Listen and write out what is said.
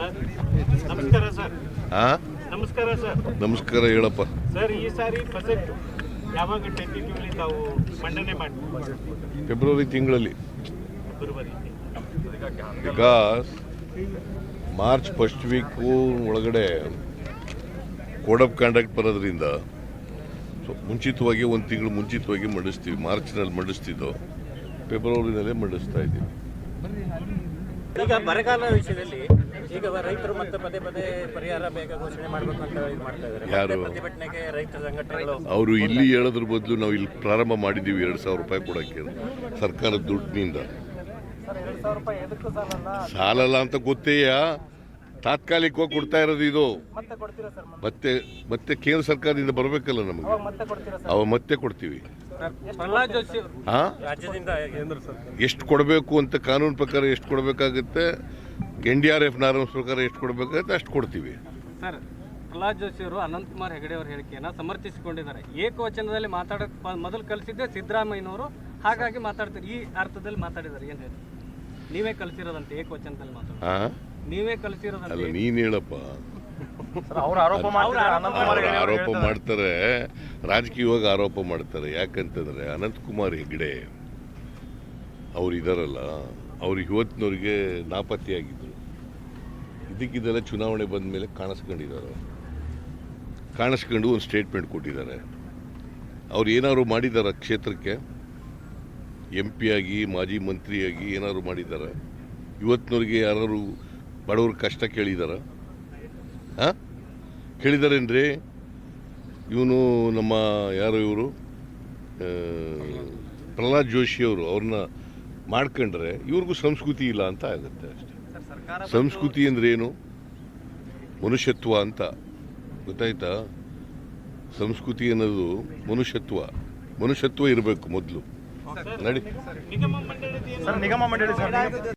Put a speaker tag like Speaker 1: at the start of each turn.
Speaker 1: ನಮಸ್ಕಾರ ಸರ್. ನಮಸ್ಕಾರ ಸರ್.
Speaker 2: ನಮಸ್ಕಾರ ಹೇಳಪ್ಪ.
Speaker 1: ಸರ್ ಈ ಸಾರಿ ಬಜೆಟ್ ಯಾವಾಗ ಟೆಂಟೇಟಿವ್ಲಿ ತಾವು ಮಂಡನೆ ಮಾಡಿ
Speaker 2: ಫೆಬ್ರವರಿ ತಿಂಗಳಲ್ಲಿ. ಬಿಕಾಸ್ ಮಾರ್ಚ್ ಫಸ್ಟ್ ವೀಕು ಒಳಗಡೆ ಕೋಡ್ ಆಫ್ ಕಾಂಡಕ್ಟ್ ಬರೋದ್ರಿಂದ ಸೊ ಮುಂಚಿತವಾಗಿ ಒಂದು ತಿಂಗಳು ಮುಂಚಿತವಾಗಿ ಮಂಡಿಸ್ತೀವಿ ಮಾರ್ಚ್ನಲ್ಲಿ ಮಂಡಿಸ್ತಿದ್ದೋ ಫೆಬ್ರವರಿನಲ್ಲೇ ಮಂಡಿಸ್ತಾ ಇದ್ದೀವಿ.
Speaker 3: ಈಗ ಬರಗಾಲ ವಿಷಯದಲ್ಲಿ ಈಗ ರೈತರು ಮತ್ತೆ ಪದೇ ಪದೇ ಪರಿಹಾರ ಬೇಗ ಘೋಷಣೆ ಮಾಡಬೇಕು ಅಂತ ಇದು ಮಾಡ್ತಾ ಇದ್ದಾರೆ.
Speaker 2: ಯಾರು?
Speaker 3: ಪ್ರತಿಭಟನೆಗೆ ರೈತ ಸಂಘಟನೆಗಳು
Speaker 2: ಅವರು ಇಲ್ಲಿ ಹೇಳೋದ್ರ ಬದಲು ನಾವು ಇಲ್ಲಿ ಪ್ರಾರಂಭ ಮಾಡಿದ್ದೀವಿ ಎರಡು ಸಾವಿರ ರೂಪಾಯಿ ಕೊಡೋಕ್ಕೆ ಸರ್ಕಾರದ ದುಡ್ಡಿನಿಂದ. ಸಾಲಲ್ಲ? ಅಂತ ಗೊತ್ತೇಯ ತಾತ್ಕಾಲಿಕವಾಗಿ ಕೊಡ್ತಾ ಇರೋದು ಇದು. ಮತ್ತೆ ಮತ್ತೆ? ಕೇಂದ್ರ ಸರ್ಕಾರದಿಂದ ಬರಬೇಕಲ್ಲ ನಮಗೆ. ಅವ ಮತ್ತೆ ಕೊಡ್ತೀವಿ.
Speaker 3: ಪ್ರಹ್ಲಾದ್ ಜೋಶಿ
Speaker 2: ಹಾ?
Speaker 3: ರಾಜ್ಯದಿಂದ
Speaker 2: ಎಷ್ಟು ಕೊಡಬೇಕು ಅಂತ ಕಾನೂನು ಪ್ರಕಾರ ಎಷ್ಟು ಕೊಡಬೇಕಾಗುತ್ತೆ? N D R F norms ಪ್ರಕಾರ ಎಷ್ಟು ಕೊಡಬೇಕಾಗುತ್ತೆ ಅಷ್ಟು ಕೊಡ್ತೀವಿ.
Speaker 4: ಸರ್ ಪ್ರಹ್ಲಾದ್ ಜೋಶಿ ಅವರು ಅನಂತಕುಮಾರ್ ಹೆಗಡೆ ಅವರ ಹೇಳಿಕೆಯನ್ನು ಸಮರ್ಥಿಸಿಕೊಂಡಿದ್ದಾರೆ. ಏಕವಚನದಲ್ಲಿ ಮಾತಾಡ ಮೊದಲು ಕಲಿಸಿದ್ದೆ ಸಿದ್ದರಾಮಯ್ಯನವರು. ಹಾಗಾಗಿ ಮಾತಾಡ್ತಾರೆ. ಈ ಅರ್ಥದಲ್ಲಿ ಮಾತಾಡಿದ್ದಾರೆ. ಏನು ಹೇಳಿ ನೀವೇ ಕಲಿಸಿರೋದಂತೆ ಏಕವಚನದಲ್ಲಿ ಮಾತಾಡ
Speaker 2: ಹಾ
Speaker 4: ನೀವೇ
Speaker 2: ಅಲ್ಲ
Speaker 4: ಕಲಿಸಿರೋದಂತೆ
Speaker 2: ನೀನ್ ಹೇಳಪ್ಪ.
Speaker 3: ಅವ್ರು ಆರೋಪ
Speaker 2: ಅವ್ರು ಆರೋಪ ಮಾಡ್ತಾರೆ. ರಾಜಕೀಯವಾಗಿ ಆರೋಪ ಮಾಡ್ತಾರೆ. ಯಾಕಂತಂದ್ರೆ ಅನಂತಕುಮಾರ್ ಹೆಗ್ಡೆ ಅವ್ರು ಇದಾರಲ್ಲ ಅವ್ರು ಇವತ್ತಿನವ್ರಿಗೆ ನಾಪತ್ತೆಯಾಗಿದ್ರು. ಇದಕ್ಕಿದೆಲ್ಲ ಚುನಾವಣೆ ಬಂದ ಮೇಲೆ ಕಾಣಿಸ್ಕೊಂಡಿದ್ದಾರೆ. ಕಾಣಿಸ್ಕೊಂಡು ಒಂದು ಸ್ಟೇಟ್ಮೆಂಟ್ ಕೊಟ್ಟಿದ್ದಾರೆ. ಅವ್ರು ಏನಾದ್ರು ಮಾಡಿದ್ದಾರೆ ಕ್ಷೇತ್ರಕ್ಕೆ? ಎಂ ಆಗಿ, ಮಾಜಿ ಮಂತ್ರಿಯಾಗಿ ಏನಾದ್ರು ಮಾಡಿದ್ದಾರೆ? ಇವತ್ತಿನವ್ರಿಗೆ ಯಾರು ಬಡವ್ರ ಕಷ್ಟ ಕೇಳಿದಾರ ಹಾಂ ಕೇಳಿದಾರೇನ್ರಿ ಇವನು ನಮ್ಮ ಯಾರು ಇವರು? ಪ್ರಹ್ಲಾದ್ ಜೋಶಿಯವರು ಅವ್ರನ್ನ ಮಾಡ್ಕೊಂಡ್ರೆ ಇವ್ರಿಗೂ ಸಂಸ್ಕೃತಿ ಇಲ್ಲ ಅಂತ ಆಗುತ್ತೆ ಅಷ್ಟೇ. ಸಂಸ್ಕೃತಿ ಅಂದ್ರೆ ಏನು ಮನುಷ್ಯತ್ವ ಅಂತ. ಗೊತ್ತಾಯ್ತಾ? ಸಂಸ್ಕೃತಿ ಅನ್ನೋದು ಮನುಷ್ಯತ್ವ. ಮನುಷ್ಯತ್ವ ಇರಬೇಕು ಮೊದಲು. ನಡಿ.
Speaker 1: ನಿಗಮ ಮಂಡಳಿದ ಏನು
Speaker 5: ನಿಗಮ ಮಂಡಳಿ ಸರ್